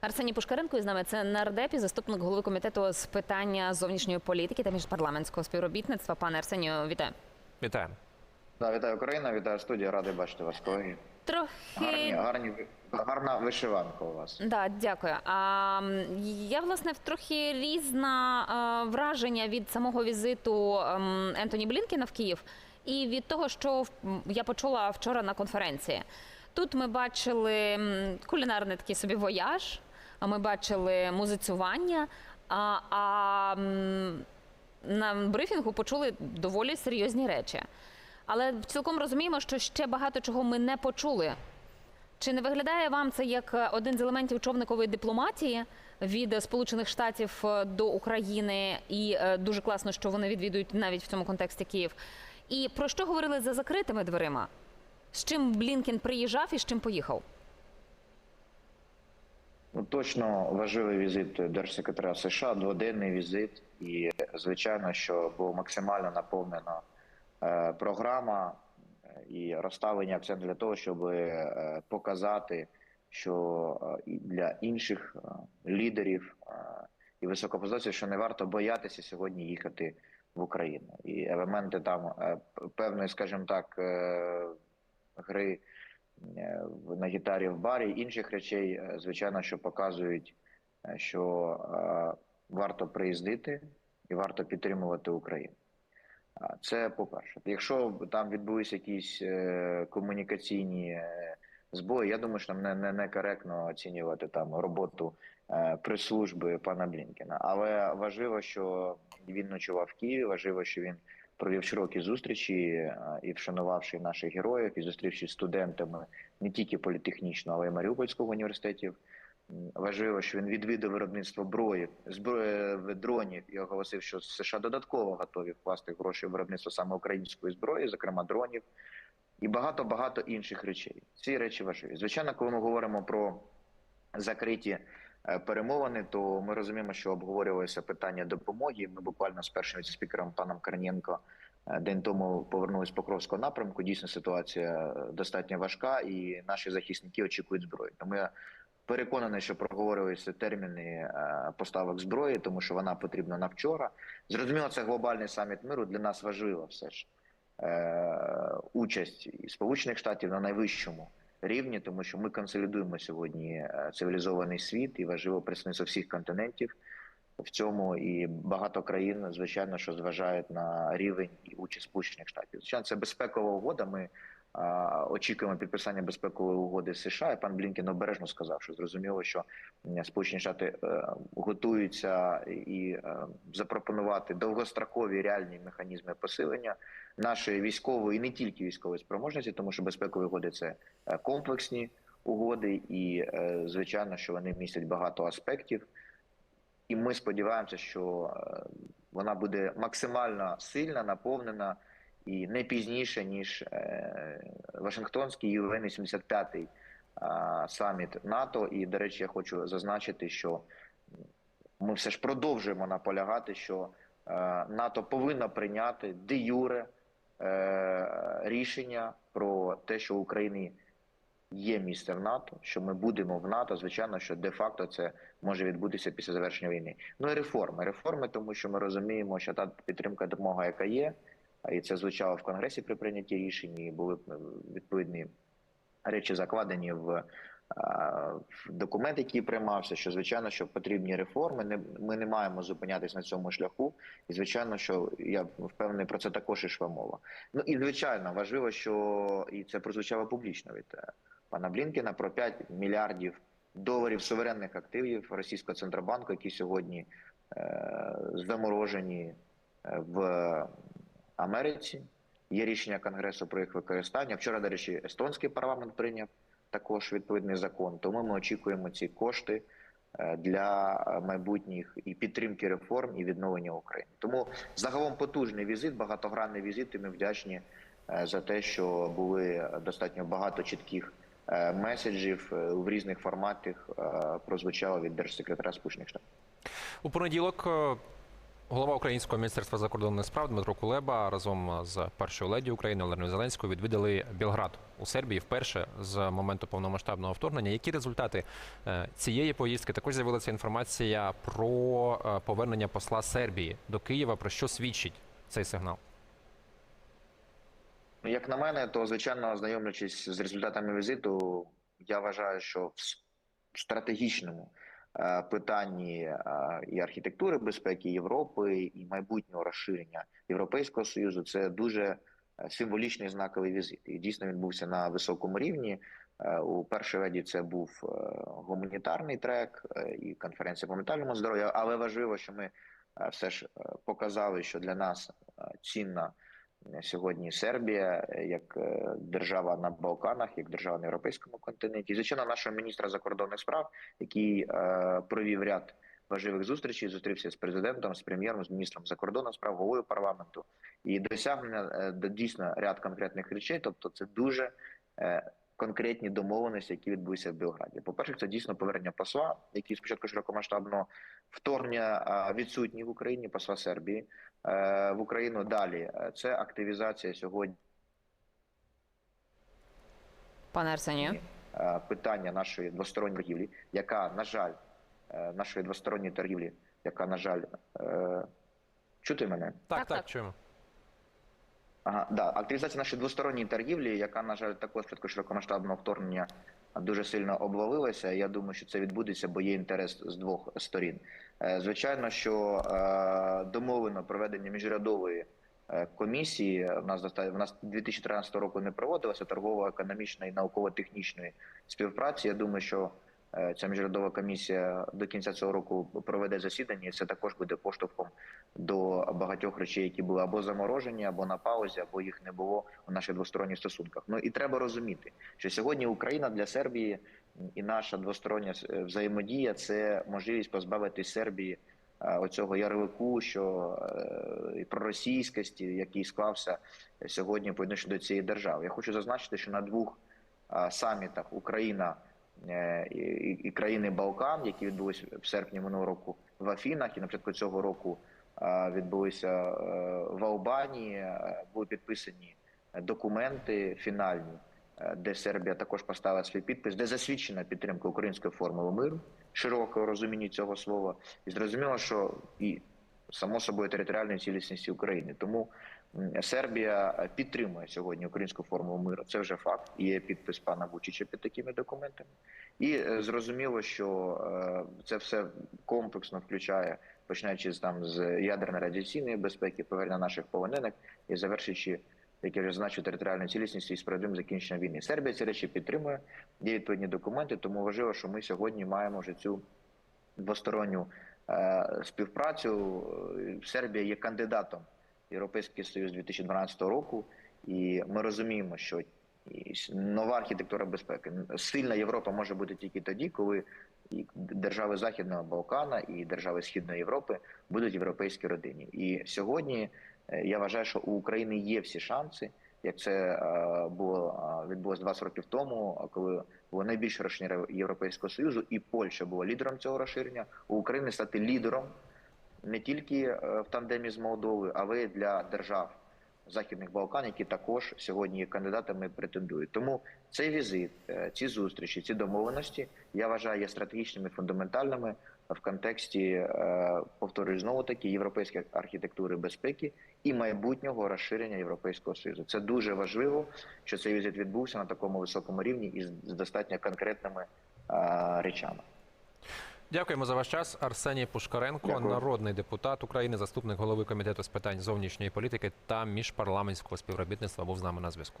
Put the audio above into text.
Арсеній Пушкаренко із нами це нардеп і заступник голови комітету з питання зовнішньої політики та міжпарламентського співробітництва. Пане Арсенію, вітаю. Вітаємо. Да, вітаю Україна, вітаю студія, радий бачити вас, колеги. Гарні, Трохи гарні, гарна вишиванка у вас. да, дякую. А я власне в трохи різна враження від самого візиту ем, Ентоні Блінкена в Київ і від того, що в- я почула вчора на конференції. Тут ми бачили кулінарний такий собі вояж, ми бачили музицювання. А, а на брифінгу почули доволі серйозні речі. Але цілком розуміємо, що ще багато чого ми не почули. Чи не виглядає вам це як один з елементів човникової дипломатії від Сполучених Штатів е, до України? І е, дуже класно, що вони відвідують навіть в цьому контексті Київ. І про що говорили за закритими дверима? З чим Блінкен приїжджав і з чим поїхав? Точно важливий візит держсекретаря США, дводенний візит, і звичайно, що було максимально наповнена е, програма е, і розставлення акценту для того, щоб е, показати, що для інших лідерів і високопозицій, що не варто боятися сьогодні їхати в Україну. І елементи там певної, скажімо так, гри на гітарі в барі, інших речей, е, звичайно, що показують, е, що е, варто приїздити і варто підтримувати Україну. Це по-перше. Якщо там відбулися якісь е, комунікаційні е, збої, я думаю, що нам не, не, некоректно оцінювати там роботу е, прес-служби пана Блінкена. Але важливо, що він ночував в Києві, важливо, що він провів широкі зустрічі е, і вшанувавши наших героїв, і зустрівшись студентами не тільки політехнічного, але й Маріупольського університетів. Важливо, що він відвідав виробництво зброї, зброї дронів і оголосив, що США додатково готові вкласти гроші в виробництво саме української зброї, зокрема дронів, і багато багато інших речей. Ці речі важливі. Звичайно, коли ми говоримо про закриті е, перемовини, то ми розуміємо, що обговорювалося питання допомоги. Ми буквально з першим віце-спікером паном Корнієнко е, день тому повернулись з Покровського напрямку. Дійсно, ситуація е, достатньо важка, і наші захисники очікують зброї. Тому я переконаний, що проговорюються терміни е, поставок зброї, тому що вона потрібна на вчора. Зрозуміло, це глобальний саміт миру. Для нас важливо все ж е, участь Сполучених Штатів на найвищому рівні, тому що ми консолідуємо сьогодні е, цивілізований світ і важливо представництво всіх континентів в цьому. І багато країн, звичайно, що зважають на рівень і участь Сполучених Штатів. Звичайно, це безпекова угода. Ми очікуємо підписання безпекової угоди з США. І пан Блінкен обережно сказав, що зрозуміло, що Сполучені Штати е, готуються і е, запропонувати довгострокові реальні механізми посилення нашої військової і не тільки військової спроможності, тому що безпекові угоди це е, комплексні угоди, і звичайно, що вони містять багато аспектів. І ми сподіваємося, що вона буде максимально сильна, наповнена і не пізніше ніж е, Вашингтонський ЮВН 85-й саміт НАТО. І, до речі, я хочу зазначити, що ми все ж продовжуємо наполягати, що е, НАТО повинно прийняти де юре е, рішення про те, що в Україні є місце в НАТО, що ми будемо в НАТО. Звичайно, що де-факто це може відбутися після завершення війни. Ну і реформи. Реформи, тому що ми розуміємо, що та підтримка допомога, яка є, і це звучало в Конгресі при прийнятті рішень, і були відповідні речі закладені в. документ, який приймався, що звичайно, що потрібні реформи. Ми не маємо зупинятись на цьому шляху. І звичайно, що я впевнений про це також ішла мова. Ну і звичайно, важливо, що і це прозвучало публічно від е, пана Блінкена про 5 мільярдів доларів суверенних активів російського центробанку, які сьогодні е, заморожені е, в Америці. Є рішення Конгресу про їх використання. Вчора, до речі, естонський парламент прийняв також відповідний закон. Тому ми очікуємо ці кошти е, для майбутніх і підтримки реформ і відновлення України. Тому загалом потужний візит, багатогранний візит. І ми вдячні е, за те, що були достатньо багато чітких е, меседжів в різних форматах прозвучало від держсекретаря Сполучених Штатів. У понеділок Голова Українського міністерства закордонних справ Дмитро Кулеба разом з першою леді України Оленою Зеленською відвідали Білград у Сербії вперше з моменту повномасштабного вторгнення. Які результати е, цієї поїздки? Також з'явилася інформація про е, повернення посла Сербії до Києва. Про що свідчить цей сигнал? Ну, Як на мене, то звичайно, ознайомлюючись з результатами візиту, я вважаю, що в стратегічному питанні е, і архітектури безпеки Європи, і майбутнього розширення Європейського союзу це дуже е, символічний знаковий візит. І дійсно відбувся на високому рівні. Е, У першій веді це був е, гуманітарний трек е, і конференція по ментальному здоров'ю. Але важливо, що ми е, все ж е, показали, що для нас е, цінна е, сьогодні Сербія е, як е, держава на Балканах, як держава на європейському континенті. Звичайно, нашого міністра закордонних справ, який е, провів ряд важливих зустрічей, зустрівся з президентом, з прем'єром, з міністром закордонних справ, головою парламенту і досягнення дійсно ряд конкретних речей. Тобто, це дуже конкретні домовленості, які відбулися в Білграді. По перше, це дійсно повернення посла, який спочатку широкомасштабного вторгнення відсутній в Україні, посла Сербії е, в Україну. Далі е, це активізація сьогодні Пане Арсенію. е, питання нашої двосторонньої торгівлі, яка, на жаль, нашої двосторонньої торгівлі, яка, на жаль, чути мене? Так, так, так. чуємо. Ага, да, активізація нашої двосторонньої торгівлі, яка, на жаль, також спочатку широкомасштабного вторгнення дуже сильно обвалилася. Я думаю, що це відбудеться, бо є інтерес з двох сторін. Е, Звичайно, що е, домовлено проведення міжрядової е, комісії. У нас в нас 2013 року не проводилася торгово-економічної і науково-технічної співпраці. Я думаю, що ця міжрядова комісія до кінця цього року проведе засідання, і це також буде поштовхом до багатьох речей, які були або заморожені, або на паузі, або їх не було у наших двосторонніх стосунках. Ну і треба розуміти, що сьогодні Україна для Сербії і наша двостороння е, взаємодія це можливість позбавити Сербії е, оцього ярлику, що е, проросійськості, який склався сьогодні по відношенню до цієї держави. Я хочу зазначити, що на двох е, самітах Україна е, і, і- країни Балкан, які відбулись в серпні минулого року в Афінах, і на початку цього року е, відбулися е, в Албанії, е, були підписані документи фінальні, е, де Сербія також поставила свій підпис, де засвідчена підтримка української формули миру, широкого розуміння цього слова, і зрозуміло, що і само собою територіальної цілісності України. Тому Сербія підтримує сьогодні українську формулу миру. Це вже факт. Є підпис пана Вучича під такими документами. І е, зрозуміло, що е, це все комплексно включає, починаючи з там з ядерної радіаційної безпеки, повернення наших полонених і завершуючи, як я вже зазначив, територіальну цілісність і справедливим закінчення війни. Сербія ці речі підтримує. Є відповідні документи, тому важливо, що ми сьогодні маємо вже цю двосторонню е, співпрацю. Сербія є кандидатом Європейський Союз 2012 року, і ми розуміємо, що нова архітектура безпеки. Сильна Європа може бути тільки тоді, коли держави Західного Балкана і держави Східної Європи будуть в європейській родині. І сьогодні е, я вважаю, що у України є всі шанси, як це е, було е, відбулось 20 років тому, коли було найбільше розширення Європейського Союзу, і Польща була лідером цього розширення. У України стати лідером не тільки е, в тандемі з Молдовою, але й для держав Західних Балкан, які також сьогодні кандидатами претендують. Тому цей візит, е, ці зустрічі, ці домовленості я вважаю є стратегічними фундаментальними в контексті, е, повторюю знову таки, європейської архітектури безпеки і майбутнього розширення Європейського Союзу. Це дуже важливо, що цей візит відбувся на такому високому рівні і з достатньо конкретними речами. Дякуємо за ваш час. Арсеній Пушкаренко, Дякую. народний депутат України, заступник голови комітету з питань зовнішньої політики та міжпарламентського співробітництва, був з нами на зв'язку.